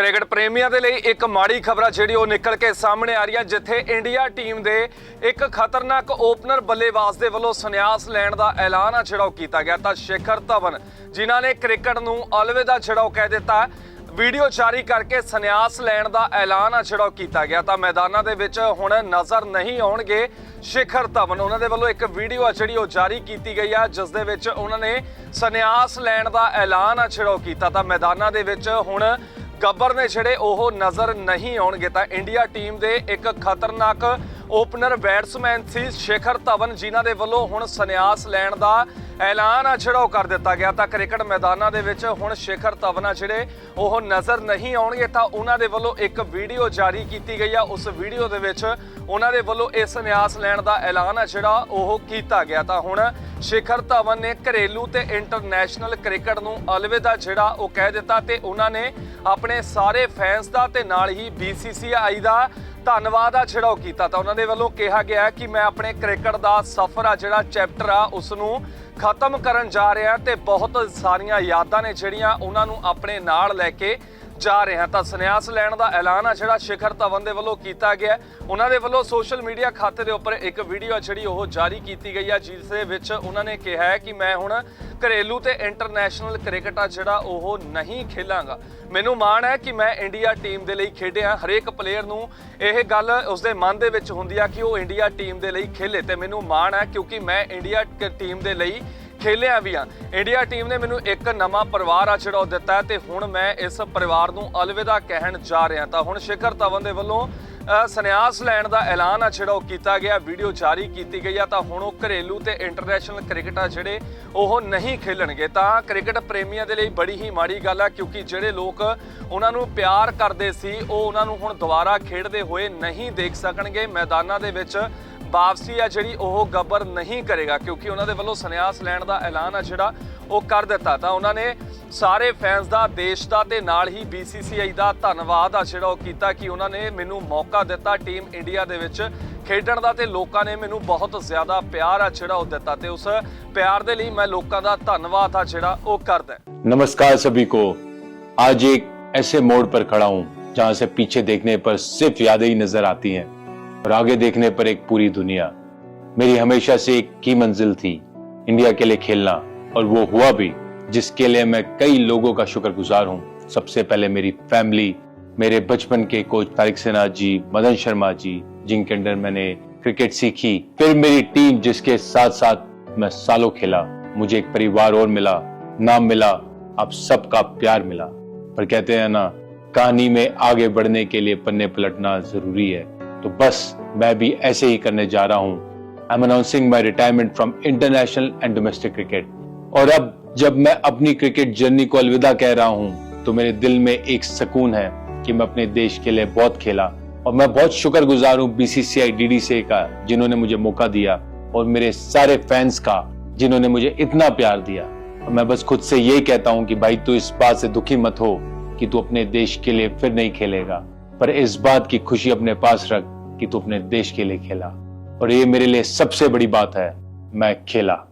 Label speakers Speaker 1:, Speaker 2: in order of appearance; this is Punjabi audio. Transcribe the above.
Speaker 1: ਕ੍ਰਿਕਟ ਪ੍ਰੇਮੀਆਂ ਦੇ ਲਈ ਇੱਕ ਮਾੜੀ ਖਬਰ ਆ ਜਿਹੜੀ ਉਹ ਨਿਕਲ ਕੇ ਸਾਹਮਣੇ ਆ ਰਹੀ ਹੈ ਜਿੱਥੇ ਇੰਡੀਆ ਟੀਮ ਦੇ ਇੱਕ ਖਤਰਨਾਕ ਓਪਨਰ ਬੱਲੇਬਾਜ਼ ਦੇ ਵੱਲੋਂ ਸੰਨਿਆਸ ਲੈਣ ਦਾ ਐਲਾਨ ਆ ਜਿਹੜਾ ਉਹ ਕੀਤਾ ਗਿਆ। ਤਾਂ ਸ਼ੇਖਰ ਧਵਨ, ਜਿਨ੍ਹਾਂ ਨੇ ਕ੍ਰਿਕਟ ਨੂੰ ਅਲਵਿਦਾ ਜਿਹੜਾ ਉਹ ਕਹਿ ਦਿੱਤਾ, ਵੀਡੀਓ ਜਾਰੀ ਕਰਕੇ ਸੰਨਿਆਸ ਲੈਣ ਦਾ ਐਲਾਨ ਆ ਜਿਹੜਾ ਉਹ ਕੀਤਾ ਗਿਆ। ਤਾਂ ਮੈਦਾਨਾਂ ਦੇ ਵਿੱਚ ਹੁਣ ਨਜ਼ਰ ਨਹੀਂ ਆਉਣਗੇ ਸ਼ਿਖਰ ਧਵਨ। ਉਹਨਾਂ ਦੇ ਵੱਲੋਂ ਇੱਕ ਵੀਡੀਓ ਆ, ਜਿਹੜੀ ਉਹ ਜਾਰੀ ਕੀਤੀ ਗਈ ਆ, ਜਿਸ ਦੇ ਵਿੱਚ ਉਹਨਾਂ ਨੇ ਸੰਨਿਆਸ ਲੈਣ ਦਾ ਐਲਾਨ ਆ ਜਿਹੜਾ ਉਹ ਕੀਤਾ। ਤਾਂ ਮੈਦਾਨਾਂ ਦੇ ਵਿੱਚ ਹੁਣ ਗੱਬਰ ਨੇ ਜਿਹੜੇ ਉਹ ਨਜ਼ਰ ਨਹੀਂ ਆਉਣਗੇ ਤਾਂ ਇੰਡੀਆ ਟੀਮ ਦੇ ਇੱਕ ਖਤਰਨਾਕ ਓਪਨਰ ਬੈਟਸਮੈਨ ਸੀ ਸ਼ੇਖਰ ਧਵਨ, ਜਿਨ੍ਹਾਂ ਦੇ ਵੱਲੋਂ ਹੁਣ ਸੰਨਿਆਸ ਲੈਣ ਦਾ ਐਲਾਨ ਆ ਜਿਹੜਾ ਉਹ ਕਰ ਦਿੱਤਾ ਗਿਆ ਤਾਂ ਕ੍ਰਿਕਟ ਮੈਦਾਨਾਂ ਦੇ ਵਿੱਚ ਹੁਣ ਸ਼ੇਖਰ ਧਵਨ ਆ ਜਿਹੜੇ ਉਹ ਨਜ਼ਰ ਨਹੀਂ ਆਉਣਗੇ ਤਾਂ ਉਹਨਾਂ ਦੇ ਵੱਲੋਂ ਇੱਕ ਵੀਡੀਓ ਜਾਰੀ ਕੀਤੀ ਗਈ ਆ। ਉਸ ਵੀਡੀਓ ਦੇ ਵਿੱਚ ਉਹਨਾਂ ਦੇ ਵੱਲੋਂ ਇਸ ਸੰਨਿਆਸ ਲੈਣ ਦਾ ਐਲਾਨ ਆ, ਜਿਹੜਾ ਉਹ ਕੀਤਾ ਗਿਆ। ਤਾਂ ਹੁਣ ਸ਼ੇਖਰ ਧਵਨ ਨੇ ਘਰੇਲੂ ਤੇ ਇੰਟਰਨੈਸ਼ਨਲ ਕ੍ਰਿਕਟ ਨੂੰ ਅਲਵਿਦਾ ਜਿਹੜਾ ਉਹ ਕਹਿ ਦਿੱਤਾ ਤੇ ਉਹਨਾਂ ਨੇ ਆਪਣੇ ਸਾਰੇ ਫੈਨਸ ਦਾ ਤੇ ਨਾਲ ਹੀ BCCI ਦਾ ਧੰਨਵਾਦ ਆ ਜਿਹੜਾ ਉਹ ਕੀਤਾ। ਤਾਂ ਉਹਨਾਂ ਦੇ ਵੱਲੋਂ ਕਿਹਾ ਗਿਆ ਕਿ ਮੈਂ ਆਪਣੇ ਕ੍ਰਿਕਟ ਦਾ ਸਫ਼ਰ ਆ, ਜਿਹੜਾ ਚੈਪਟਰ ਆ, ਉਸ ਨੂੰ ਖਤਮ ਕਰਨ ਜਾ ਰਿਹਾ ਤੇ ਬਹੁਤ ਸਾਰੀਆਂ ਯਾਦਾਂ ਨੇ ਜਿਹੜੀਆਂ ਉਹਨਾਂ ਨੂੰ ਆਪਣੇ ਨਾਲ ਲੈ ਕੇ ਜਾ ਰਹੇ ਹਾਂ। ਤਾਂ ਸੰਨਿਆਸ ਲੈਣ ਦਾ ਐਲਾਨ ਆ ਜਿਹੜਾ ਸ਼ਿਖਰ ਧਵਨ ਦੇ ਵੱਲੋਂ ਕੀਤਾ ਗਿਆ ਉਹਨਾਂ ਦੇ ਵੱਲੋਂ ਸੋਸ਼ਲ ਮੀਡੀਆ ਖਾਤੇ ਦੇ ਉੱਪਰ ਇੱਕ ਵੀਡੀਓ ਜਿਹੜੀ ਉਹ ਜਾਰੀ ਕੀਤੀ ਗਈ ਆ, ਜਿਸ ਦੇ ਵਿੱਚ ਉਹਨਾਂ ਨੇ ਕਿਹਾ ਹੈ ਕਿ ਮੈਂ ਹੁਣ ਘਰੇਲੂ ਤੇ ਇੰਟਰਨੈਸ਼ਨਲ ਕ੍ਰਿਕਟ ਆ ਜਿਹੜਾ ਉਹ ਨਹੀਂ ਖੇਲਾਂਗਾ। ਮੈਨੂੰ ਮਾਣ ਹੈ ਕਿ ਮੈਂ ਇੰਡੀਆ ਟੀਮ ਦੇ ਲਈ ਖੇਡਿਆ। ਹਰੇਕ ਪਲੇਅਰ ਨੂੰ ਇਹ ਗੱਲ ਉਸਦੇ ਮਨ ਦੇ ਵਿੱਚ ਹੁੰਦੀ ਆ ਕਿ ਉਹ ਇੰਡੀਆ ਟੀਮ ਦੇ ਲਈ ਖੇਲੇ ਤੇ ਮੈਨੂੰ ਮਾਣ ਹੈ ਕਿਉਂਕਿ ਮੈਂ ਇੰਡੀਆ ਟੀਮ ਦੇ ਲਈ ਖੇਲਿਆ ਵੀ ਆ। ਇੰਡੀਆ ਟੀਮ ਨੇ ਮੈਨੂੰ ਇੱਕ ਨਵਾਂ ਪਰਿਵਾਰ ਆ ਜਿਹੜਾ ਉਹ ਦਿੱਤਾ ਹੈ ਤੇ ਹੁਣ ਮੈਂ ਇਸ ਪਰਿਵਾਰ ਨੂੰ ਅਲਵਿਦਾ ਕਹਿਣ ਜਾ ਰਿਹਾ ਤਾਂ ਹੁਣ ਸ਼ਿਖਰ ਧਵਨ ਦੇ ਵੱਲੋਂ ਸੰਨਿਆਸ ਲੈਣ ਦਾ ਐਲਾਨ ਆ ਜਿਹੜਾ ਉਹ ਕੀਤਾ ਗਿਆ, ਵੀਡੀਓ ਜਾਰੀ ਕੀਤੀ ਗਈ ਆ ਤਾਂ ਹੁਣ ਉਹ ਘਰੇਲੂ ਤੇ ਇੰਟਰਨੈਸ਼ਨਲ ਕ੍ਰਿਕਟ ਆ ਜਿਹੜੇ ਉਹ ਨਹੀਂ ਖੇਲਣਗੇ। ਤਾਂ ਕ੍ਰਿਕਟ ਪ੍ਰੇਮੀਆਂ ਦੇ ਲਈ ਬੜੀ ਹੀ ਮਾੜੀ ਗੱਲ ਆ ਕਿਉਂਕਿ ਜਿਹੜੇ ਲੋਕ ਉਹਨਾਂ ਨੂੰ ਪਿਆਰ ਕਰਦੇ ਸੀ, ਉਹ ਉਹਨਾਂ ਨੂੰ ਹੁਣ ਦੁਬਾਰਾ ਖੇਡਦੇ ਹੋਏ ਨਹੀਂ ਦੇਖ ਸਕਣਗੇ। ਮੈਦਾਨਾਂ ਦੇ ਵਿੱਚ ਵਾਪਸੀ ਆ ਜਿਹੜੀ ਉਹ ਗੱਬਰ ਨਹੀਂ ਕਰੇਗਾ ਕਿਉਂਕਿ ਉਹਨਾਂ ਦੇ ਵੱਲੋਂ ਸੰਨਿਆਸ ਲੈਣ ਦਾ ਐਲਾਨ ਆ ਜਿਹੜਾ ਉਹ ਕਰ ਦਿੱਤਾ ਤਾਂ ਉਹਨਾਂ ਨੇ ਸਾਰੇ ਫੈਨਸ ਦਾ ਦੇਸ਼ ਦਾ ਤੇ ਨਾਲ ਹੀ BCCI ਦਾ ਧੰਨਵਾਦ ਆ ਜਿਹੜਾ ਉਹ ਕੀਤਾ ਕਿ ਉਹਨਾਂ ਨੇ ਮੈਨੂੰ ਮੌਕਾ ਦਿੱਤਾ ਟੀਮ ਇੰਡੀਆ ਦੇ ਵਿੱਚ ਖੇਡਣ ਦਾ ਤੇ ਲੋਕਾਂ ਨੇ ਮੈਨੂੰ ਬਹੁਤ ਜ਼ਿਆਦਾ ਪਿਆਰ ਆ ਜਿਹੜਾ ਉਹ ਦਿੱਤਾ ਤੇ ਉਸ ਪਿਆਰ ਦੇ ਲਈ ਮੈਂ ਲੋਕਾਂ ਦਾ ਧੰਨਵਾਦ ਆ ਜਿਹੜਾ ਉਹ ਕਰਦਾ
Speaker 2: नमस्कार सभी को आज एक ऐसे मोड़ पर खड़ा हूं जहां से पीछे देखने पर सिर्फ यादें ही नजर आती हैं और आगे देखने पर एक पूरी दुनिया। मेरी हमेशा से एक की मंजिल थी, इंडिया के लिए खेलना, और वो हुआ भी, जिसके लिए मैं कई लोगों का शुक्रगुजार हूँ। सबसे पहले मेरी फैमिली, मेरे बचपन के कोच तारिक सिन्हा जी, मदन शर्मा जी, जिनके अंडर मैंने क्रिकेट सीखी। फिर मेरी टीम, जिसके साथ साथ मैं सालों खेला। मुझे एक परिवार और मिला, नाम मिला अब सबका प्यार मिला। पर कहते हैं ना, कहानी में आगे बढ़ने के लिए पन्ने पलटना ज़रूरी है। तो बस मैं भी ऐसे ही करने जा रहा हूँ। I am announcing my retirement from international and domestic cricket और अब जब मैं अपनी क्रिकेट जर्नी को अलविदा कह रहा हूँ तो मेरे दिल में एक सुकून है कि मैं अपने देश के लिए बहुत खेला। और मैं बहुत शुक्रगुजार हूँ बीसीसीआई डीडीसी का, जिन्होंने मुझे मौका दिया और मेरे सारे फैंस का, जिन्होंने मुझे इतना प्यार दिया। और मैं बस खुद से यही कहता हूँ कि भाई, तू इस बात से दुखी मत हो कि तू अपने देश के लिए फिर नहीं खेलेगा। पर इस बात की खुशी अपने पास रख कि तू अपने देश के लिए खेला और ये मेरे लिए सबसे बड़ी बात है मैं खेला